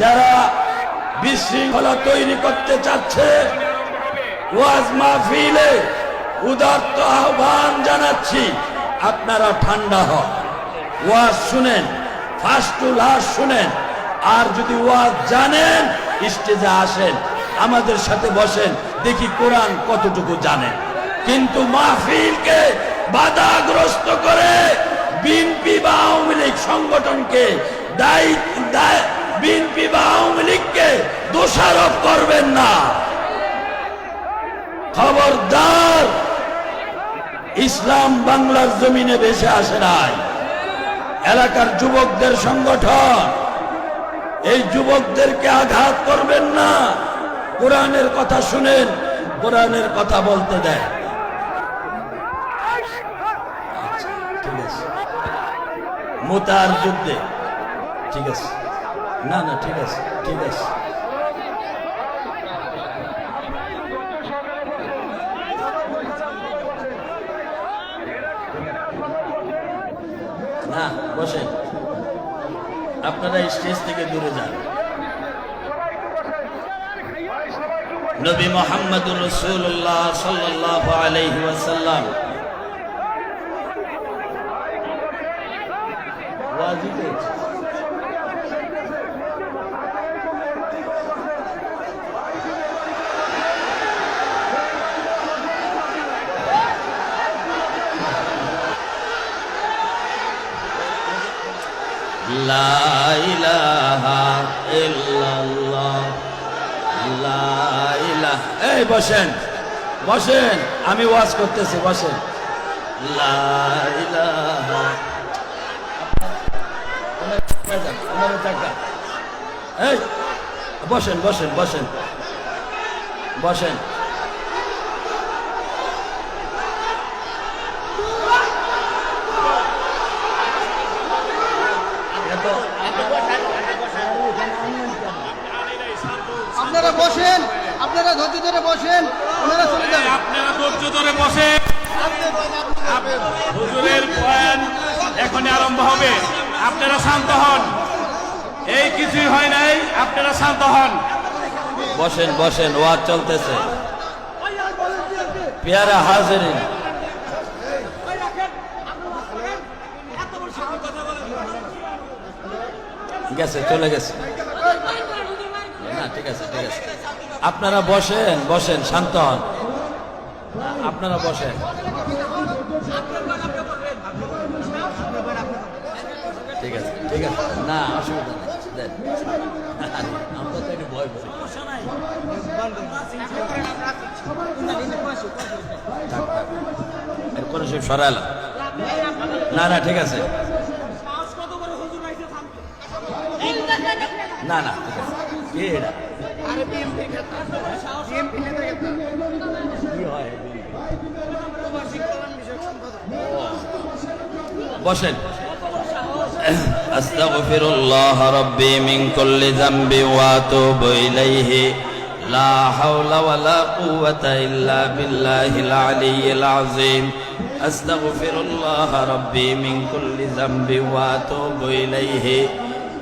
যারা বিশৃঙ্খলা তৈরি করতে চাচ্ছে, ওয়াজ মাহফিলে উদার্ত আহ্বান জানাচ্ছি, আপনারা ঠান্ডা হন। ওয়াজ শুনেন, ফার্স্ট লাস্ট শুনেন, আর যদি ওয়াজ জানেন, স্টেজে আসেন, আমাদের সাথে বসেন, দেখি কোরআন কতটুকু জানেন কিন্তু মাহফিলকে বাধাগ্রস্ত করে বিএনপি বা আওয়ামী লীগ সংগঠনকে দায়ী দায় বিএনপি বা আওয়ামী লীগকে দোষারোপ করবেন না। খবরদার, ইসলাম বাংলার জমিনে বেশি আসে নাই। এলাকার যুবকদের সংগঠন, এই যুবকদেরকে আঘাত করবেন না। কোরআনের কথা শুনেন, কোরআনের কথা বলতে দেয় মোতার যুদ্ধে, ঠিক আছে। না না, ঠিক আছে ঠিক আছে। না, বসেন। আপনারা স্টেজ থেকে দূরে যান। নবী মোহাম্মদুর রসুল্লাহ সাল্লাহ আলহি এই বসেন। বসেন। আমি ওয়াজ করতেছি বসেন। বসেন বসেন বসেন। বসেন আপনারা বসেন আপনারা ধৈর্য ধরে বসেন ওনারা চলে যান আপনারা ধৈর্য ধরে বসেন। হুজুরের বয়ান এখনই আরম্ভ হবে। আপনারা শান্ত হন। এই কিছুই হয় নাই আপনারা শান্ত হন। বসেন বসেন ওয়াজ চলতেছে। পেয়ারা হাজিরিন। গেছে চলে গেছে। না ঠিক আছে ঠিক আছে। আপনারা বসেন বসেন, শান্ত হন। আপনারা বসেন। ঠিক আছে ঠিক আছে। না, অসুবিধা নেই আমরা তো একটু ভয় পাই। এরপরে সব সরাইলাম না না, ঠিক আছে। না না, ঠিক আছে। কে এরা আরে বিএমপি নেতা বিএমপি নেতা কি হয় বসেন أستغفر الله ربي من كل ذنب وأتوب إليه لا حول ولا قوة إلا بالله العلي العظيم أستغفر الله ربي من كل ذنب وأتوب إليه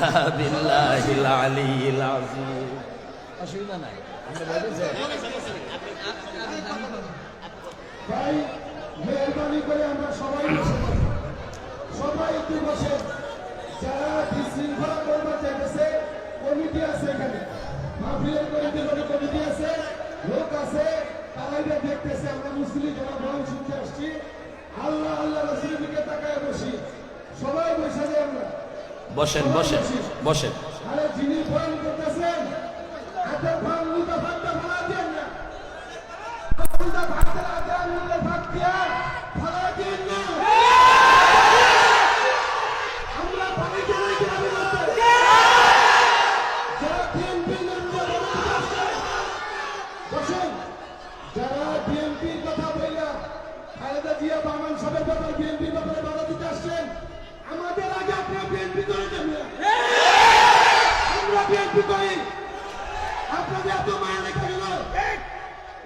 ইল্লা বিল্লাহিল আলিয়িল আযীম অসুবিধা নাই। আপনি বলেছেন ভাই, মেহরবানি করে আমরা সবাই বসে সবাই একটু বসে। যারা বিশৃঙ্খলা করবার চাইতেছে, কমিটি আছে এখানে। মাহফিলের কমিটি করে কমিটি আছে, লোক আছে, তারাই দেখতেছে, আমরা মুসলিম যারা বয়ান শুনতে আসছি। আল্লাহ আল্লাহ রসুলের দিকে তাকায় বসি। সবাই বসে যাই আমরা। বসেন বসেন বসেন। করতেছেন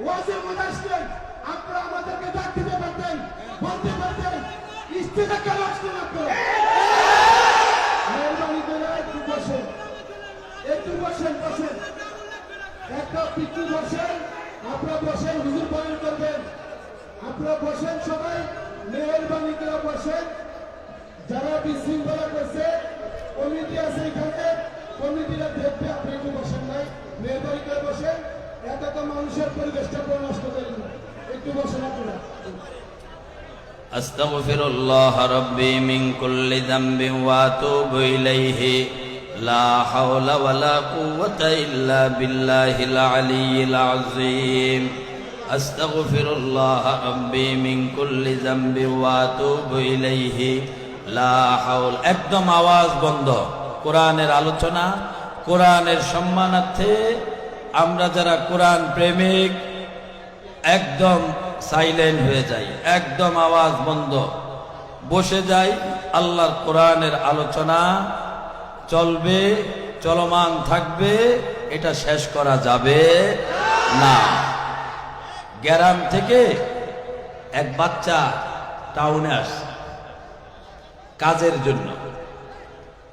ওয়াজের মধ্যে আসলেন আপনারা আমাদেরকে ডাক দিতে পারতেন, বলতে পারতেন স্টেজে কেন আসলেন আপনারা। একটু বসেন বসেন বসেন। আপনারা বসেন সবাই বসেন। যারা নাই মেহরবানি করে বসেন। أستغفر الله ربي من كل ذنب وأتوب إليه لا حول ولا قوة إلا بالله العلي العظيم أستغفر الله ربي من كل ذنب وأتوب إليه لا حول একদম আওয়াজ বন্ধ কোরআনের আলোচনা কোরআনের সম্মানার্থে আমরা যারা কোরআন প্রেমিক, একদম সাইলেন্ট হয়ে যাই, একদম আওয়াজ বন্ধ। বসে যাই, আল্লাহর কোরআনের আলোচনা চলবে, চলমান থাকবে, এটা শেষ করা যাবে না। গ্রাম থেকে এক বাচ্চা টাউনে আসছে কাজের জন্য।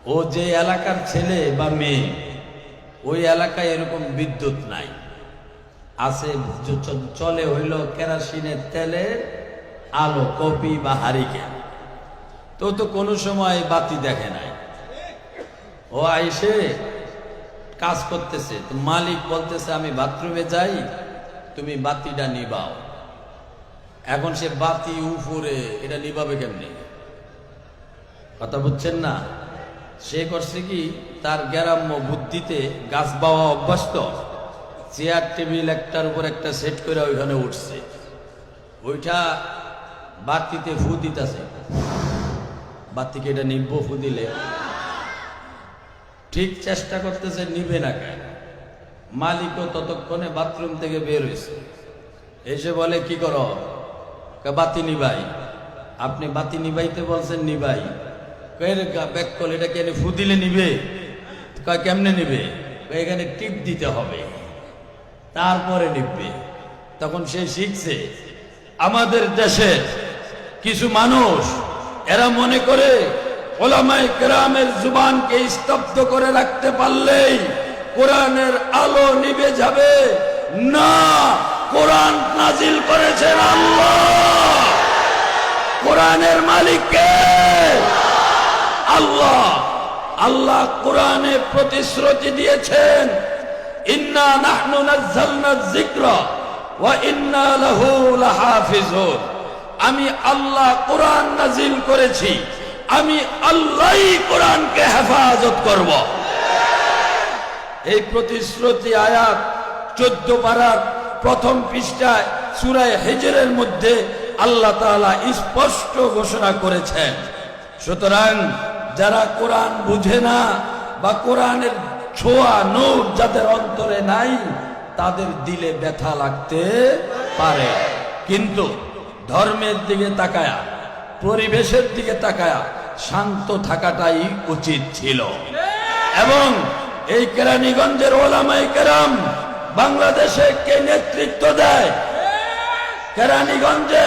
ও যে এলাকার ছেলে বা মেয়ে ওই এলাকায় এরকম বিদ্যুৎ নাই। আছে চলে হইল কেরাসিনের তেলে আলো, কপি বা হারিকেন। তো তো কোনো সময় বাতি দেখে নাই। ও আইসে কাজ করতেছে, তো মালিক বলতেছে, আমি বাথরুমে যাই, তুমি বাতিটা নিবাও। এখন সে বাতি উপরে, এটা নিবাবে কেমনি? কথা বুঝছেন না? সে করছে কি? তার গ্যারাম্য বুদ্ধিতে গাছ বাওয়া অভ্যস্ত। চেয়ার, টেবিল একটার উপর একটা সেট করে ওইখানে উঠছে। ওইটা বাতিতে ফু দিতেছে। বাতিকে এটা নিব্ব ফু দিলে। ঠিক চেষ্টা করতেছে, নিবে না কেন? মালিকও ততক্ষণে বাথরুম থেকে বের হয়েছে এসে বলে, কি করো? বাতি নিবাই। আপনি বাতি নিবাইতে বলছেন, নিবাই। এটা কেন ফু দিলে নিবে? কেমনে নিবে? টিপ দিতে হবে। তারপরে নিবে। তখন সে শিখছে, আমাদের দেশে কিছু মানুষ, এরা মনে করে ওলামাই গ্রামের জুবানকে স্তব্ধ করে রাখতে পারলেই কোরআনের আলো নিবে যাবে। না, কোরআন নাজিল করেছেন আল্লাহ। কোরআনের মালিককে আল্লাহ আল্লাহ কোরআনে প্রতিশ্রুতি দিয়েছেন, ইন্না নাহনু নাজ্জালনা যিকরা ওয়া ইন্না লাহু লাহাফিজুন। আমি আল্লাহ কোরআন নাজিল করেছি, আমি আল্লাহই কোরআনকে হেফাজত করব। এই প্রতিশ্রুতি আয়াত চোদ্দ পারার প্রথম পৃষ্ঠায় সুরায় হেজরের মধ্যে আল্লাহ তাআলা স্পষ্ট ঘোষণা করেছেন। সুতরাং যারা কোরআন বুঝে না বা কোরআনের ছোঁয়া, নূর যাদের অন্তরে নাই, তাদের দিলে ব্যথা লাগতে পারে। কিন্তু ধর্মের দিকে তাকায়া, পরিবেশের দিকে তাকায়া শান্ত থাকাটাই উচিত ছিল। এবং এই কেরানীগঞ্জের ওলামাই কেরাম বাংলাদেশে কে নেতৃত্ব দেয়? কেরানীগঞ্জে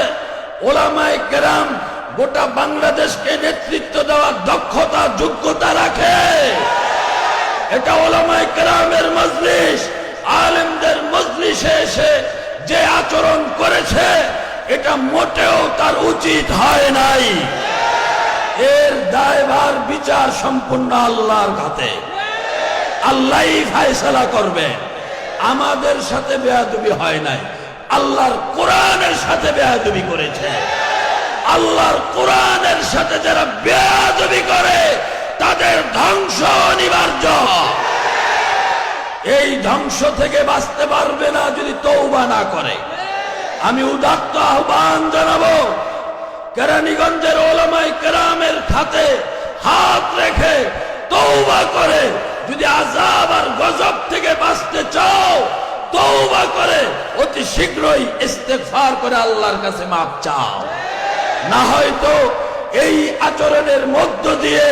ওলামাই কেরাম গোটা বাংলাদেশকে নেতৃত্ব দেওয়ার দক্ষতা, যোগ্যতা রাখে। এটা ওলামাই কেরামের মজলিস, আলেমদের মজলিসে এসে যে আচরণ করেছে, এটা মোটেও তার উচিত হয় নাই। এর দায়ভার, বিচার সম্পূর্ণ আল্লাহর হাতে। আল্লাহই ফায়সালা করবে। আমাদের সাথে বেয়াদুবি হয় নাই। আল্লাহর কোরআনের সাথে বেয়াদুবি করেছে। আল্লাহর কোরআনের সাথে যারা বেয়াদবি করে, তাদের ধ্বংস অনিবার্য। এই ধ্বংস থেকে বাঁচতে পারবে না যদি তৌবা না করে। আমি উদাত্ত আহ্বান জানাব, কেরানীগঞ্জের ওলামাই কেরামের খাতে হাত রেখে তৌবা করে। যদি আজাব আর গজব থেকে বাঁচতে চাও তৌবা করে। অতি শীঘ্রই ইস্তেগফার করে আল্লাহর কাছে মাপ চাও। না হয়তো এই আচরণের মধ্য দিয়ে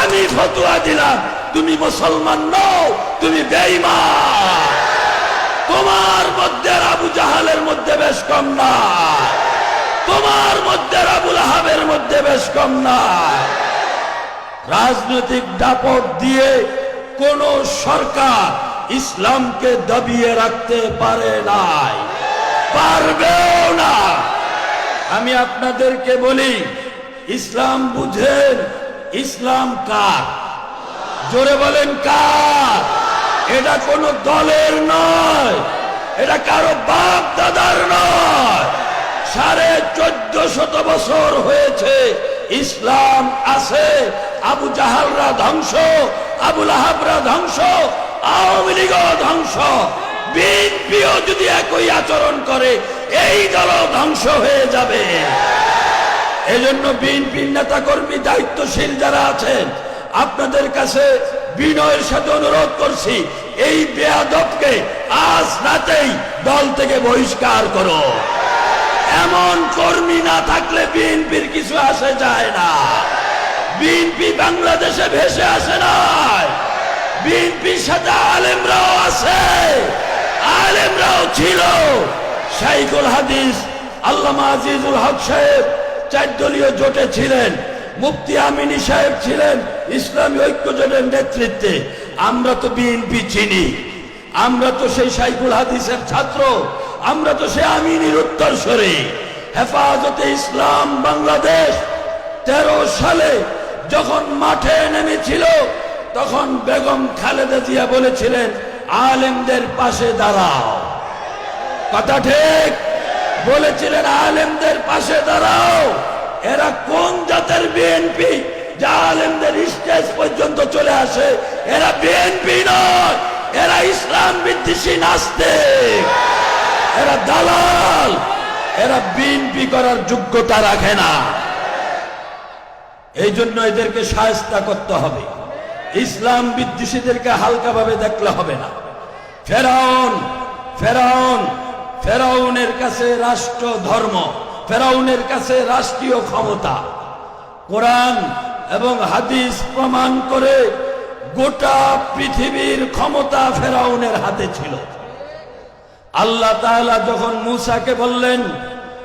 আমি ফতুয়া দিলাম, তুমি মুসলমান নও, তুমি বেঈমান। তোমার মধ্যে আবু জাহালের মধ্যে বেশ কম না। তোমার মধ্যে আবুল আহাবের মধ্যে বেশ কম না। রাজনৈতিক দাপট দিয়ে কোন সরকার ইসলামকে দাবিয়ে রাখতে পারে নাই। পারবেও না আমি আপনাদেরকে বলি, ইসলাম বুঝেন, ইসলাম কার? জোরে বলেন কার? এটা কোনো দলের নয়, এটা কারও বাপ দাদার নয়। সাড়ে চোদ্দ শত বছর হয়েছে, ইসলাম আছে, আবু জাহালরা ধ্বংস আবুল আহাবরা ধ্বংস, আওয়ামী লীগও ধ্বংস। বিএনপিও যদি একই আচরণ করে এই দল ধ্বংস হয়ে যাবে। এজন্য বিএনপির নেতা কর্মী দায়িত্বশীল যারা আছেন, আপনাদের কাছে বিনয়ের সাথে অনুরোধ করছি, এই বেয়াদবকে আজ রাতেই দল থেকে বহিষ্কার করো। এমন কর্মী না থাকলে বিএনপির কিছু আসে যায় না। বিএনপি বাংলাদেশে ভেসে আসে না বিএনপির সাথে আলেমরাও আছে। আলেমরাও ছিল। শাইকুল হাদিস, আল্লামা আজিজুল হক সাহেব চার দলীয় জোটে ছিলেন, মুফতি আমিনী সাহেব ছিলেন ইসলামী ঐক্য জোটের নেতৃত্বে। আমরা তো বিএনপি চিনি, আমরা তো সেই শাইকুল হাদিসের ছাত্র, আমরা তো সে আমিনীর উত্তরসূরি। হেফাজতে ইসলাম বাংলাদেশ তেরো সালে যখন মাঠে নেমেছিল, তখন বেগম খালেদা জিয়া বলেছিলেন, আলেমদের পাশে দাঁড়াও। কথা ঠিক? বলেছিলেন আলেমদের পাশে দাঁড়াও। এরা কোন জাতের বিএনপি যা আলেমদের স্টেজ পর্যন্ত চলে আসে। এরা বিএনপি নয়, এরা ইসলাম বিদ্বেষী নাস্তিক। এরা দালাল, এরা বিএনপি করার যোগ্যতা রাখে না। এই জন্য এদেরকে সায়স্তা করতে হবে। ইসলাম বিদ্বেষীদেরকে হালকাভাবে দেখলে হবে না। ফেরাউন ফেরাউন ফেরাউনের কাছে রাষ্ট্র ধর্ম, ফেরাউনের কাছে রাষ্ট্রীয় ক্ষমতা। কোরআন এবং হাদিস প্রমাণ করে গোটা পৃথিবীর ক্ষমতা ফেরাউনের হাতে ছিল। আল্লাহ তাআলা যখন মুসাকে বললেন,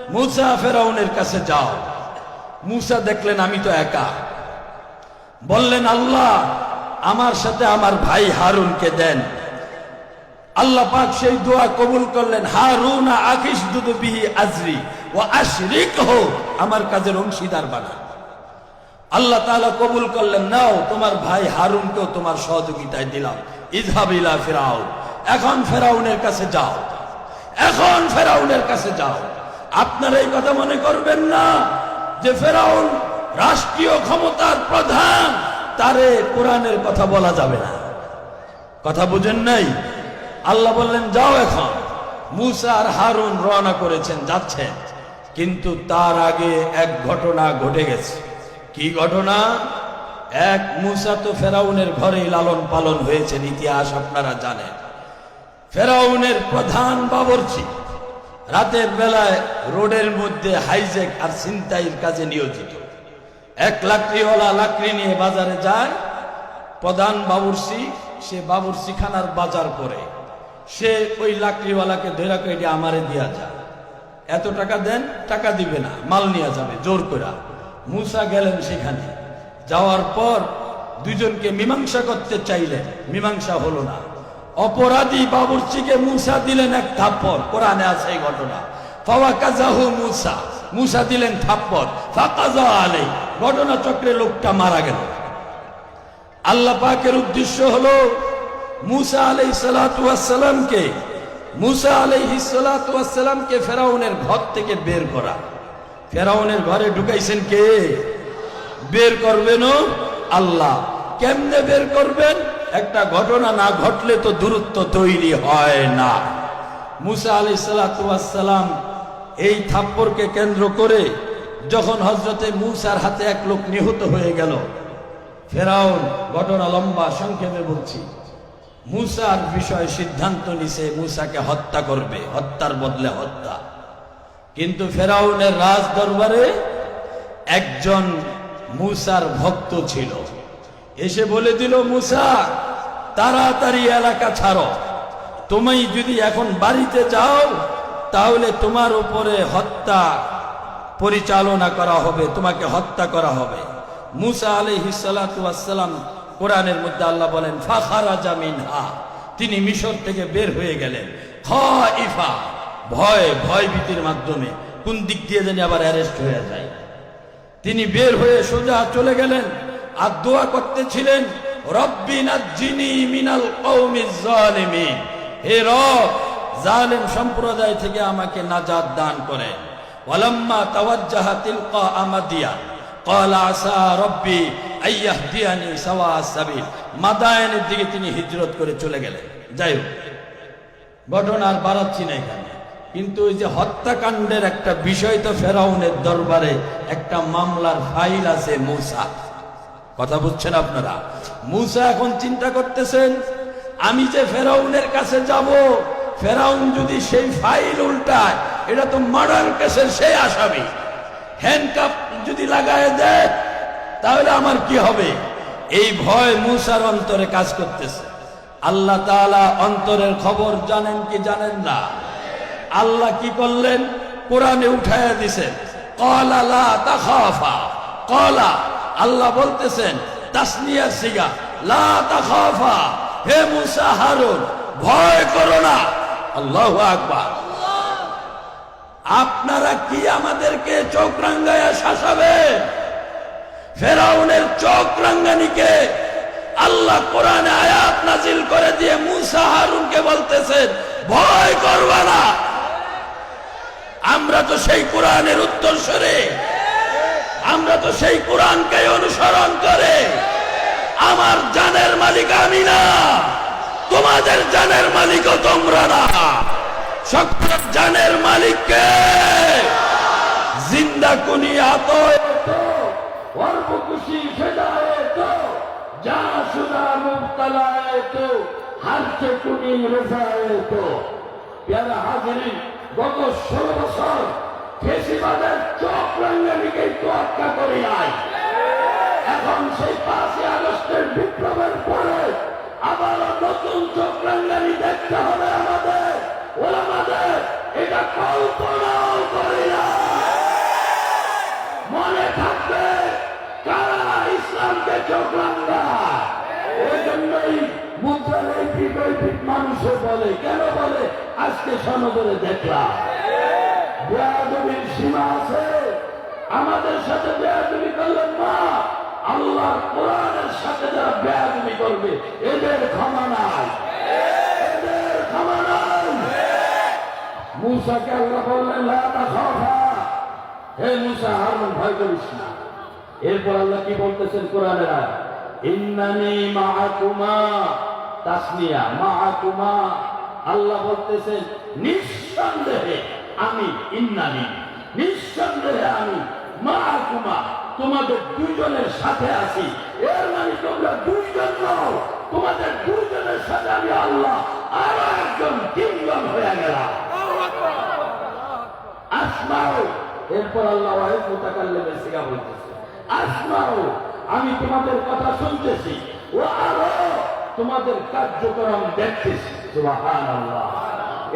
মুসা, ফেরাউনের কাছে যাও। মুসা দেখলেন, আমি তো একা। বললেন, আল্লাহ, আমার সাথে আমার ভাই হারুনকে দেন। আল্লাহ পাক সেই দোয়া কবুল করলেন, হারুন দুদু বিহি আজরি ও আশরিক হো আমার কাজের অংশীদার বানা। আল্লাহ তাআলা কবুল করলেন, নাও, তোমার ভাই হারুনকেও তোমার সহযোগিতায় দিলাম। ইজহাবিলা ফেরাও এখন ফেরাউনের কাছে যাও। এখন ফেরাউনের কাছে যাও। আপনারা এই কথা মনে করবেন না যে ফেরাউন রাষ্ট্রীয় ক্ষমতার প্রধান, তারে কোরআনের কথা বলা যাবে না। কথা বুঝেন নাই? আল্লাহ বললেন, যাও এখন। মুসা আর হারুন রওনা করেছেন, যাচ্ছেন। কিন্তু তার আগে এক ঘটনা ঘটে গেছে। কি ঘটনা? এক মুসা তো ফেরাউনের ঘরেই লালন পালন হয়েছেন, ইতিহাস আপনারা জানেন। ফেরাউনের প্রধান বাবরচি, রাতের বেলায় রোডের মধ্যে হাইজেক আর ছিনতাইয়ের কাজে নিয়োজিত। এক লাকড়িওয়ালা লাকড়ি নিয়ে বাজারে যায়, প্রধান বাবুরসি সে বাবুরসি খানার বাজার করে সে ওই লাকড়িওয়ালাকে ধৈরা কেটে আমারে দিয়া যায় এত টাকা দেন, টাকা দিবে না, মাল নিয়ে যাবে, জোর করে মুসা গেলেন সেখানে। যাওয়ার পর দুজনকে মীমাংসা করতে চাইলেন, মীমাংসা হলো না। অপরাধী বাবুরচিকে মুসা দিলেন এক থাপ্পড়, কোরআনে আছে এই ঘটনা। ফাওয়াকাজাহু মুসা মুসা দিলেন থাপ্পড়, ফাকাজা ঘটনা চক্রে লোকটা মারা গেল। আল্লাহ পাকের উদ্দেশ্য হলো মুসা আলাই সালাতামকে মুসা আলাইহি সালাতামকে ফেরাউনের ঘর থেকে বের করা। ফেরাউনের ঘরে ঢুকাইছেন কে? বের করবেন আল্লাহ। কেমনে বের করবেন? একটা ঘটনা না ঘটলে তো দূরত্ব তৈরি হয় না। মুসা আলি সালাম এই থাপ্পরকে কেন্দ্র করে যখন হজরতে মুসার হাতে এক লোক নিহত হয়ে গেল, ফেরাউন, ঘটনা লম্বা, সংক্ষেপে বলছি। মুসার বিষয়ে সিদ্ধান্ত নিছে, মুসাকে হত্যা করবে, হত্যার বদলে হত্যা। কিন্তু ফেরাউনের রাজ দরবারে একজন মুসার ভক্ত ছিল। এসে বলে দিল, মুসা, তাড়াতাড়ি এলাকা ছাড়ো। তুমি যদি এখন বাড়িতে যাও, তাহলে তোমার উপরে হত্যা পরিচালনা করা হবে, তোমাকে হত্যা করা হবে। মুসা আলহিসাল্লাম কোরআনের মধ্যে আল্লাহ বলেন ফাখারা জামিন হা তিনি মিশর থেকে বের হয়ে গেলেন। খ ইফা ভয় ভয় ভীতির মাধ্যমে কোন দিক দিয়ে যেন আবার অ্যারেস্ট হয়ে যায়। তিনি বের হয়ে সোজা চলে গেলেন আর দোয়া করতেছিলেন মিনাল হে রব, জালেম সম্প্রদায় থেকে আমাকে নাজাদ দান করেন। ওয়ালাম্মা তাওয়াজ্জাহা আমাদিয়া। কলা আসা রব্বি আইয়াহ দিয়ানি সাওয়া আসাবি মাদায়নের দিকে তিনি হিজরত করে চলে গেলেন। যাই হোক ঘটনার বাড়াচ্ছি না এখানে। কিন্তু ওই যে হত্যাকাণ্ডের একটা বিষয় তো ফেরাউনের দরবারে একটা মামলার ফাইল আছে মূসা। কথা বুঝছেন আপনারা? মূসা এখন চিন্তা করতেছেন, আমি যে ফেরাউনের কাছে যাব, ফেরাউন যদি সেই ফাইল উল্টায়, এটা তো মার্ডার কেসের সেই আসামি। হ্যান্ডকাপ যদি লাগায় দেয় তাহলে আমার কি হবে? এই ভয় মূসার অন্তরে কাজ করতেছে। আল্লাহ তাআলা অন্তরের খবর জানেন কি জানেন না? আল্লাহ কি করলেন? কোরআনে উঠাইয়া দিছেন। আল্লাহ বলতেছেন, তাসনিয়া সিগা। লা হে মুসা হারুন, ভয় করো না। আল্লাহু আকবার। আপনারা কি আমাদেরকে চোখ রাঙ্গাইয়া শাসাবেন ফেরাউনের চোখ রাঙ্গানিকে আল্লাহ কোরআনে আয়াত নাজিল করে দিয়ে মুসা হারুনকে বলতেছেন, ভয় করবা না। আমরা তো সেই কোরআনের উত্তর সরে আমরা তো সেই কোরআনকে অনুসরণ করে। আমার জানের মালিক আমি না। তোমাদের জানের মালিকও তোমরা না। সকল জানের মালিককে। জিন্দা কুনি আতো যা সুদা মুক্তালায় তো কুনি রেজায় হাজিরি, গত ষোলো বছর ফেসিবাদের চোখ রাঙ্গানিকে তোয়াক্কা করে নাই। এখন সেই পাঁচই আগস্টের বিপ্লবের পরে আবার নতুন চোখ রাঙ্গানি দেখতে হবে আমাদের। ওলামাদের এটা কল্পনাও করে না মনে থাকবে, কারা ইসলামকে চোখ রাঙ্গা? ওই জন্যই মুদ্রার এই পিঠ ওই পিঠ মানুষে বলে, কেন বলে? আজকে সনদরে দেখলাম বেয়াদবির সীমা আছে আমাদের সাথে বেয়াদবি করলেন এদের ক্ষমা নাই। মুসাকে আল্লাহ বললেন হে মুসা হারুন ভয় করিস না। এরপর আল্লাহ কি বলতেছেন কোরআনের ইন্নানি মাআকুমা। তাসনিয়া, মাআকুমা। আল্লাহ বলতেছেন, নিঃসন্দেহে আমি, ইন্নানি, নিঃসন্দেহে আমি, মাআকুমা, তোমাদের দুইজনের সাথে আছি। এর মানে তোমরা দুইজন নও, তোমাদের দুইজনের সাথে আমি আল্লাহ আরও একজন তিনজন হয়ে গেলাম। আসমাও। এরপর আল্লাহ ওয়াহিদ মুতাকাল্লিমের সিগা বলতেছে আসমাও, আমি তোমাদের কথা শুনতেছি। ও আরও তোমাদের কার্যক্রম দেখতেছি। সুবহানাল্লাহ।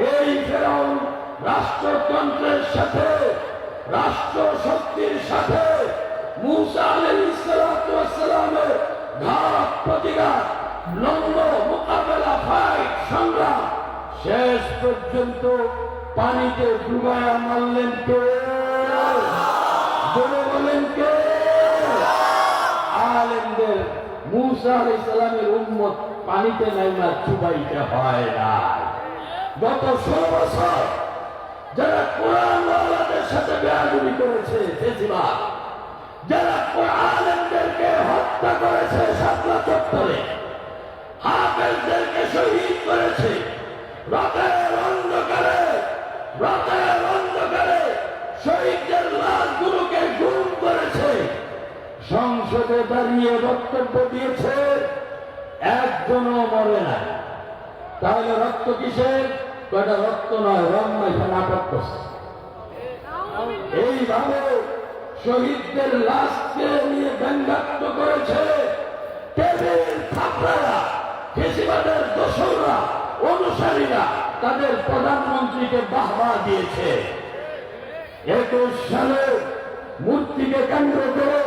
এই ফেরাউন রাষ্ট্রতন্ত্রের সাথে রাষ্ট্র শক্তির সাথে মুসা ঘাত প্রতিঘাত, লম্ব মোকাবেলা, ফাইট, সংগ্রাম শেষ পর্যন্ত পানিতে ডুবায়া মারলেন কে? বলে বলেন কে? আলেমদের মুসা আলাই সালামের উম্মত পানিতে নাইমা চুবাইতে হয় না গত ষোলো বছর যারা কোরআন সাথে বেয়াদবি করেছে ফেসিবাদ যারা কোরআনদেরকে হত্যা করেছে সাতলা চত্বরে, হাফেজদেরকে শহীদ করেছে, রাতের অন্ধকারে রাতের অন্ধকারে শহীদদের লাশগুলোকে গুম করেছে। সংসদে দাঁড়িয়ে বক্তব্য দিয়েছে, একজনও মরে না তাহলে রক্ত কিসের? কয়টা রক্ত নয়, রং নয় নাটক করছে। এইভাবে শহীদদের লাশকে নিয়ে ব্যঙ্গাত্ম করেছে। টেবিল থাপড়ারা, ফেসিবাদের দোসররা অনুসারীরা তাদের প্রধানমন্ত্রীকে বাহবা দিয়েছে। একুশ সালে মূর্তিকে কেন্দ্র করে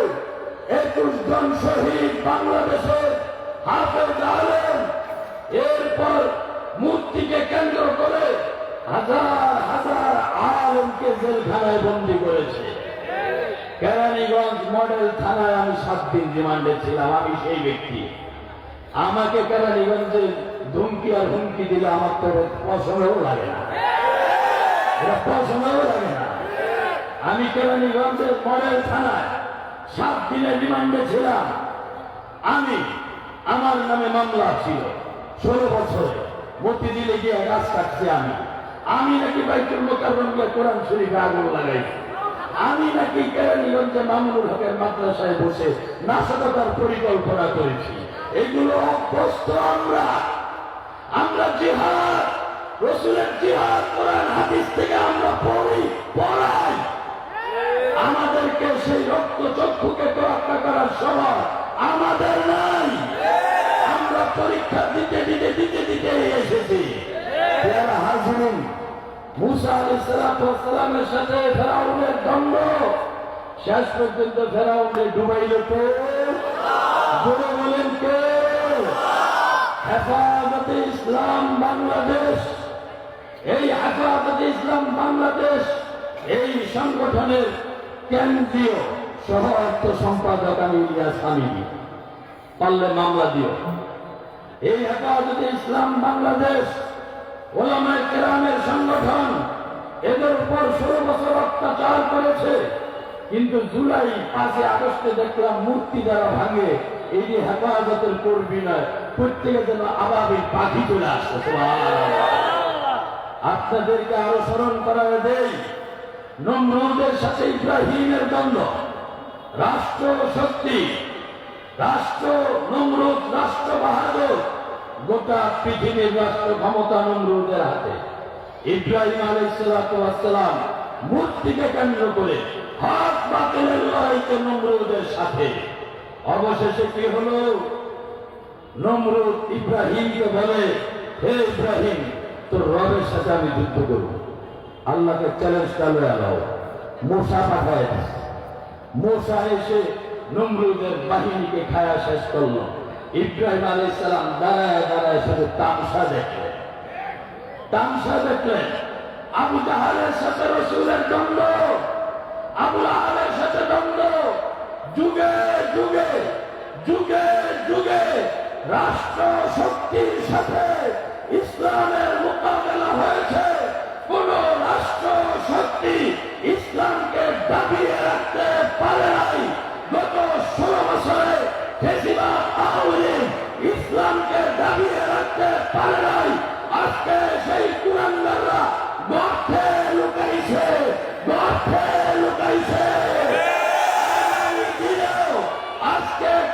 একুশ জন শহীদ বাংলাদেশের হাফেজ আলেম এরপর মূর্তিকে কেন্দ্র করে হাজার হাজার আলেমকে জেলখানায় বন্দি করেছে। কেরানীগঞ্জ মডেল থানায় আমি সাত দিন রিমান্ডে ছিলাম, আমি সেই ব্যক্তি। আমাকে কেরানীগঞ্জে ধুমকি আর হুমকি দিলে আমার তো পছন্দও লাগে না। পছন্দও লাগে না। আমি কেরানীগঞ্জের মডেল থানায় সাত দিনের রিমান্ডে ছিলাম? আমি, আমার নামে মামলা ছিল। ষোলো বছরে মতি দিলে গিয়ে গাছ কাটছি আমি। আমি নাকি বাইতুল মোকাররম গিয়ে কোরআন শরীফে আগুন লাগাইছি আমি নাকি কেরানীগঞ্জে মামুনুল হকের মাদ্রাসায় বসে নাশকতার পরিকল্পনা করেছি? এগুলো অভ্যস্ত আমরা। আমরা জিহাদ, রসুলের জিহাদ কোরআন হাদিস থেকে আমরা পড়ি, পড়াই। আমাদেরকে সেই রক্ত চক্ষুকে তোয়াক্কা করার সময় আমাদের নাই। আমরা পরীক্ষা দিতে দিতে দিতে দিতে এসেছি। হাজরিন, মুসা আলী সাথে ফেরাউনের দ্বন্দ্ব। শেষ পর্যন্ত ফেরাউনকে ডুবাইল কে বলেন কে? হেফাজতে ইসলাম বাংলাদেশ, এই হেফাজতে ইসলাম বাংলাদেশ, এই সংগঠনের কেন্দ্রীয় সহ অর্থ সম্পাদক আমি ইলিয়াস হামিদি। পারলে মামলা দিও। এই হেফাজতে ইসলাম বাংলাদেশ, ওলামায় কেরামের সংগঠন, এদের উপর ষোলো বছর অত্যাচার করেছে। কিন্তু জুলাই পাঁচই আগস্টে দেখলাম মূর্তি দ্বারা ভাঙে এই যে হেফাজতের কর্মী নয়, প্রত্যেকে যেন আবাবিল পাখি চলে আসছে। আপনাদেরকে আরও স্মরণ করায় দেই, নমরুদের সাথে ইব্রাহিমের দ্বন্দ্ব। রাষ্ট্র শক্তি, রাষ্ট্র নমরুদ, রাষ্ট্র বাহাদুর, গোটা পৃথিবীর রাষ্ট্র ক্ষমতা নমরুদের হাতে। ইব্রাহিম আলাইসালাম মূর্তিকে কেন্দ্র করে হাত বাতিলের লড়াইতে নমরুদের সাথে। অবশেষে কি হলো? নমরুদ ইব্রাহিমকে বলে, হে ইব্রাহিম, তোর রবের সাথে আমি যুদ্ধ করব। আল্লাহকে চ্যালেঞ্জ চালু আলাও মশা পাঠায়। মশা এসে নমরুদের বাহিনীকে খায়া শেষ করল। ইব্রাহিম আলাই সালাম দাঁড়ায় দাঁড়ায় শুধু তামসা দেখলেন তামসা দেখলেন আবু জাহালের সাথে রসুলের দ্বন্দ্ব, আবু আহালের সাথে দ্বন্দ্ব যুগে যুগে যুগে যুগে রাষ্ট্র শক্তির সাথে ইসলামের মোকাবেলা হয়েছে। কোন রাষ্ট্র শক্তি ইসলামকে দাবিয়ে রাখতে পারে নাই। গত ষোলো বছরে ফেসিবাদ, আওয়ামী ইসলামকে দাবিয়ে রাখতে পারে নাই। আজকে সেই কুরাঙ্গাররা গর্থে লুকাইছে গর্থে লুকাইছে।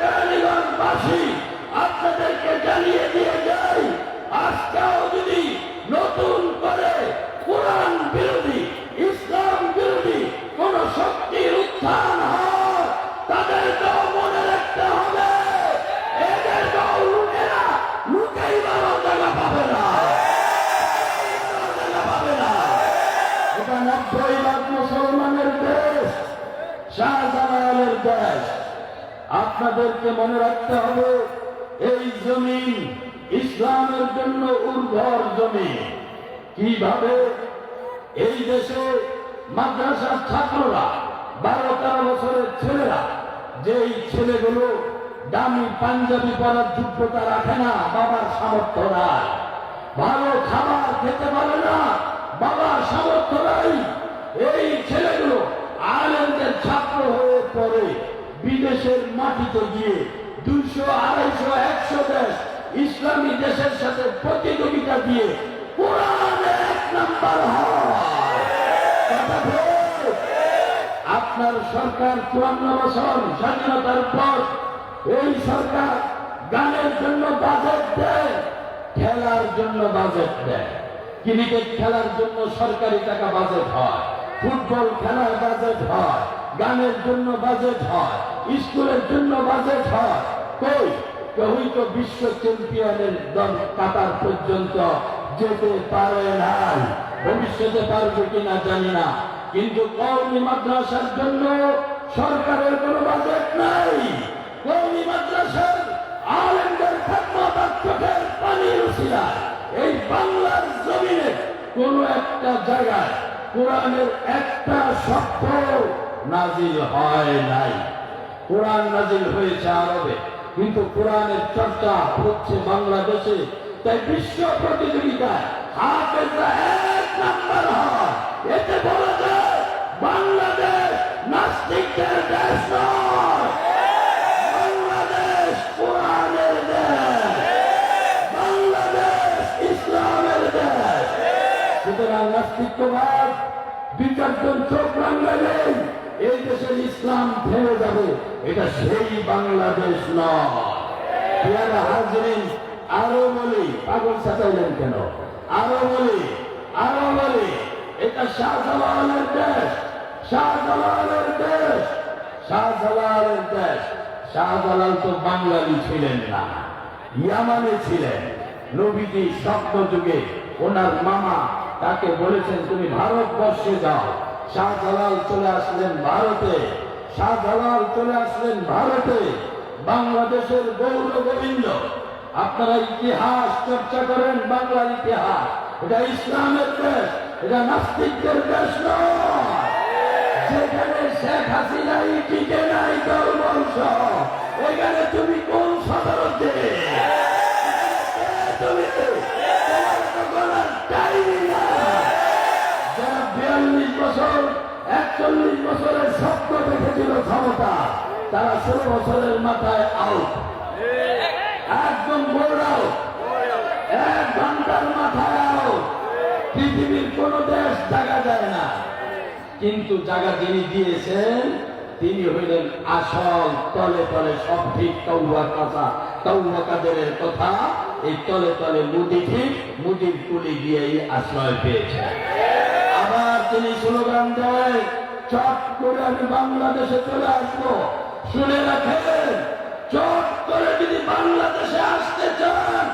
কেরানীগঞ্জবাসী আপনাদেরকে জানিয়ে দিয়ে যাই। আজকেও আপনাদেরকে মনে রাখতে হবে, এই জমিন ইসলামের জন্য উর্বর জমি কীভাবে? এই দেশে মাদ্রাসার ছাত্ররা বারো তেরো বছরের ছেলেরা, যেই ছেলেগুলো দামি পাঞ্জাবি পরার যোগ্যতা রাখে না, বাবার সামর্থ্য নাই। ভালো খাবার খেতে পারে না, বাবার সামর্থ্য নাই। এই ছেলেগুলো আয়ারল্যান্ডের ছাত্র হয়ে পড়ে। বিদেশের মাটিতে গিয়ে দুইশো, আড়াইশো, একশো দেশ ইসলামী দেশের সাথে প্রতিযোগিতা দিয়ে? আপনার সরকার চুয়ান্ন বছর স্বাধীনতার পর এই সরকার গানের জন্য বাজেট দেয়, খেলার জন্য বাজেট দেয় ক্রিকেট খেলার জন্য সরকারি টাকা বাজেট হয় ফুটবল খেলার বাজেট হয়, গানের জন্য বাজেট হয় স্কুলের জন্য বাজেট হয়। কই? কেউই তো বিশ্ব চ্যাম্পিয়নের দল কাতার পর্যন্ত যেতে পারে নাই। ভবিষ্যতে পারবে কিনা জানি না। কিন্তু কৌমি মাদ্রাসার জন্য সরকারের কোনো বাজেট নাই। কৌমি মাদ্রাসার আলেমদের খাদ্যের পানির উশিলায়। এই বাংলার জমিনে কোন একটা জায়গায় কোরআনের একটা শব্দ নাজিল হয় নাই। কোরআন নাজিল হয়েছে আরবে। কিন্তু কোরআনের চর্চা হচ্ছে বাংলাদেশে। তাই বিশ্ব প্রতিযোগিতায় বাংলাদেশ বাংলাদেশ বাংলাদেশ দুই চোখ রাঙালেই এই দেশের ইসলাম ফেলে যাবে। এটা সেই বাংলাদেশ নয়। আরও বলি, পাগল সাজাইলেন কেন? আরও বলি আরও বলি, এটা শাহজালালের দেশ শাহজালালের দেশ শাহজালালের দেশ। শাহজালাল তো বাঙালি ছিলেন না, ইয়ামানে ছিলেন। নবীজি স্বপ্ন যুগে ওনার মামা তাকে বলেছেন, তুমি ভারতবর্ষে যাও। শাহজালাল চলে আসলেন ভারতে। শাহজালাল চলে আসলেন ভারতে। বাংলাদেশের গৌর গোবিন্দ। আপনারা ইতিহাস চর্চা করেন বাংলার ইতিহাস। এটা ইসলামের দেশ, এটা নাস্তিকদের দেশ নয়। যেখানে শেখ হাসিনাই টিকে নাই তোর বংশ ওইখানে তুমি কোন একচল্লিশ বছরের স্বপ্ন দেখেছিল ক্ষমতা, তারা ষোলো বছরের মাথায় আউট একদম এক ঘণ্টার মাথায় আউট পৃথিবীর কোন দেশ যায় না। কিন্তু যিনি দিয়েছেন, তিনি হইলেন আসল তলে তলে সব ঠিক তৌবা কথা। তৌবা কাদেরের কথা, এই তলে তলে মুদি ঠিক, মুদির কুলি দিয়েই আশ্রয় পেয়েছে আবার তিনি স্লোগান দেয়। চট করে আমি বাংলাদেশে চলে আসব। শুনে রাখেন, চট করে যদি বাংলাদেশে আসতে চান,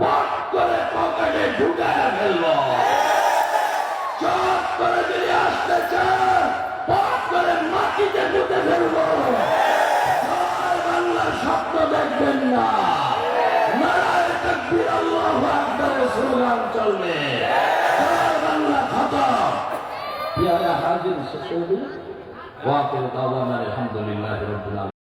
পট করে পকেটে ঢুকায় ফেলব। চট করে যদি আসতে চান, পট করে মাটিতে ঢুকে ফেলব। বাংলার স্বপ্ন দেখবেন না। নারায় তাকবীর, আল্লাহু আকবারের স্লোগান চলবে। পেয়ারা হাজির শেষ করে দিন ওয়াকিল দাওয়ানা আলহামদুলিল্লাহ রাব্বিল আলামিন।